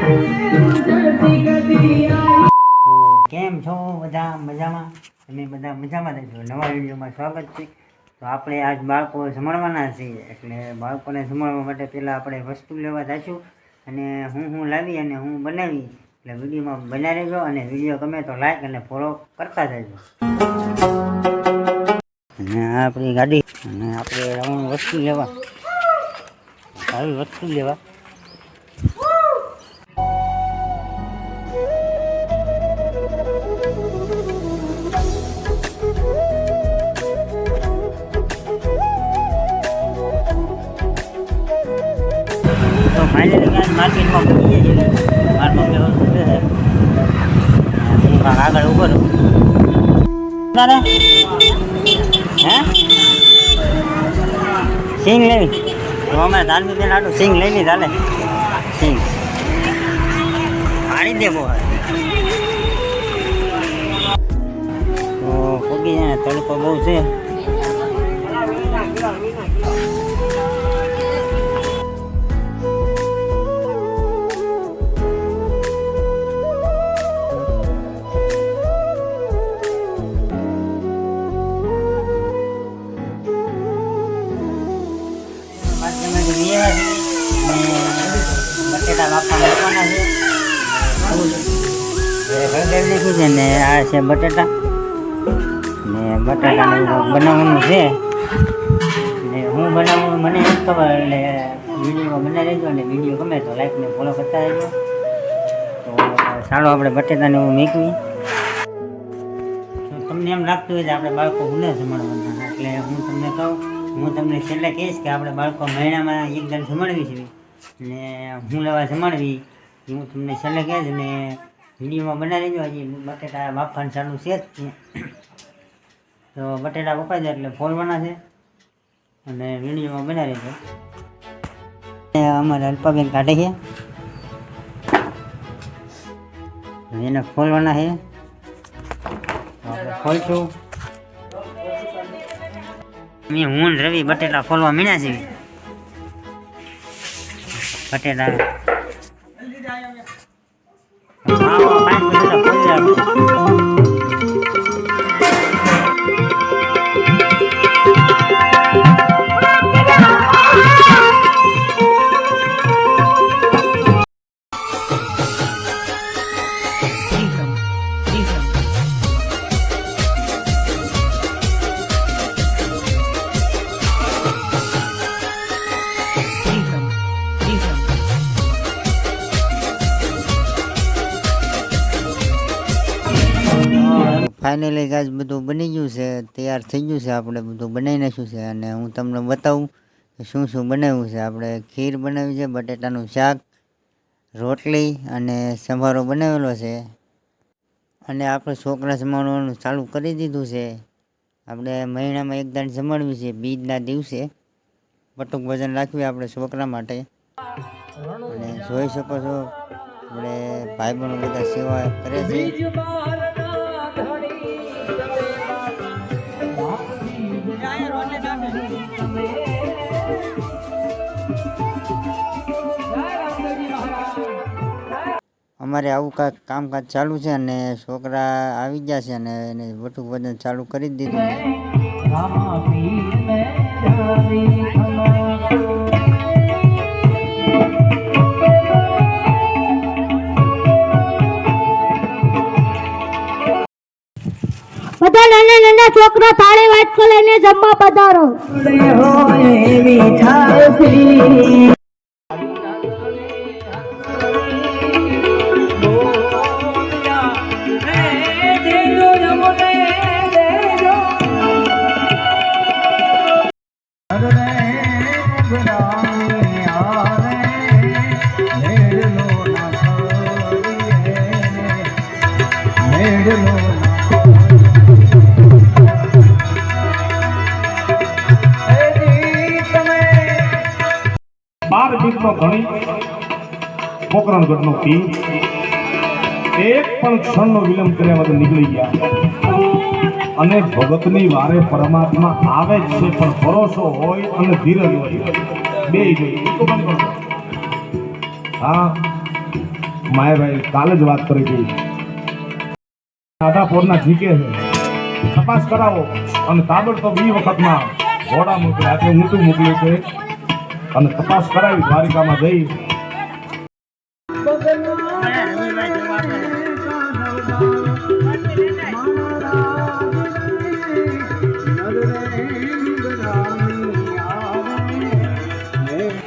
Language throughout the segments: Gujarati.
કેમ છો? બધા મજામાં? તમે બધા મજામાં રહેશો નવા વિડીયોમાં સ્વાગત છે. તો આપણે આજ બાળકો જમાડવાના છીએ. એટલે બાળકોને જમાડવા માટે પહેલાં આપણે વસ્તુ લેવા જઈશું અને હું હું લાવી અને હું બનાવી. એટલે વિડીયોમાં બના રહેજો અને વીડિયો ગમે તો લાઈક અને ફોલો કરતા જજો અને આપણી ગાડી. અને આપણે વસ્તુ લેવા. આવી વસ્તુ લેવા. ફાઇનલી માર્કેટમાં પહોંચી જઈએ મારા છે હું આગળ ઊભો રહું તારે હે સિંગ લેવી તો અમે ધાર્મિક બેન આટલું સિંગ લઈ લીધા ચાલે સિંગ પાડી દે બહુ તો પગી ને તડકો બહુ છે ને બટેટા બાફા મૂકવાના છે હળદર લીધું છે ને આ છે બટેટા ને બટાટાનું બનાવવાનું છે. ને હું બનાવું, મને એમ ખબર, એટલે વિડીયોમાં બનાવી રહેજો અને વીડિયો ગમે તો લાઈક ને ફોલો કરતા રહેજો. તો આપણે બટેટાને એવું મેકવી તમને એમ લાગતું હોય કે આપણે બાળકો ભૂલે જમાડવાના એટલે હું તમને કહું હું તમને છેલ્લે કહીશ કે આપણે બાળકો મહિનામાં એક દર જમાડવી છે. ને હું લેવા જમાડવી, એ હું તમને છેલ્લે કહીશ. ને વિડીયોમાં બનાવી લેજો હજી બટેટા બાફવાનું ચાલુ છે જ તો બટેટા બફાઈ જાય એટલે ફોલવાના છે. અને વિડીયોમાં બનાવી લેજો અમારે અલ્પાબેન કાઢે છે. એને ફોલવાના છે. આપણે ખોલશું મેં હું રવિ બટેટા ફોલવા મીણ્યા છીએ બટેટા. ફાઇનલી ગાજ બધું બની ગયું છે, તૈયાર થઈ ગયું છે, આપણે બધું બનાવી નાખ્યું છે. અને હું તમને બતાવું કે શું શું બનાવ્યું છે. આપણે ખીર બનાવી છે, બટેટાનું શાક, રોટલી અને સંભારો બનાવેલો છે. અને આપણે છોકરા જમાડવાનું ચાલુ કરી દીધું છે. આપણે મહિનામાં એક દાડ જમાડવી છે, બીજના દિવસે પટુક ભજન રાખવી આપણે છોકરા માટે. અને જોઈ શકો છો, આપણે ભાઈબંધો બધા સેવા કરે છે. અમારે આવું કાંઈક કામકાજ ચાલુ છે અને છોકરા આવી ગયા છે અને એને વટુક વજન ચાલુ કરી દીધું છોકરા થાળી વાટકો લઈને જમવા પધારો. બાર દીકરો ઘણી પોકરણગઢનો પી. એક પણ ક્ષણનો વિલંબ કર્યા વગર નીકળી ગયા. અને ભગતની વારે પરમાત્મા આવે જ છે, પણ ભરોસો હોય અને ધીરજ હોય. બે હા, માયાભાઈ, કાલે જ વાત કરી હતી. આધાપોરના જીકે છે. તપાસ કરાવો. અને તાબડતોબ બી વખતમાં ઘોડા મોકલ્યા. છે ઊંટું મોકલ્યું છે. અને તપાસ કરાવી દ્વારિકામાં જઈ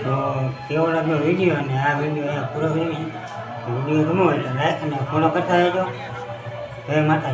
તો કેવો વીડિયો અને આ વીડિયો પૂરો વીડિયો ગમો એટલે લાઈક અને ફોલો કરતા રહેજો. જય માતા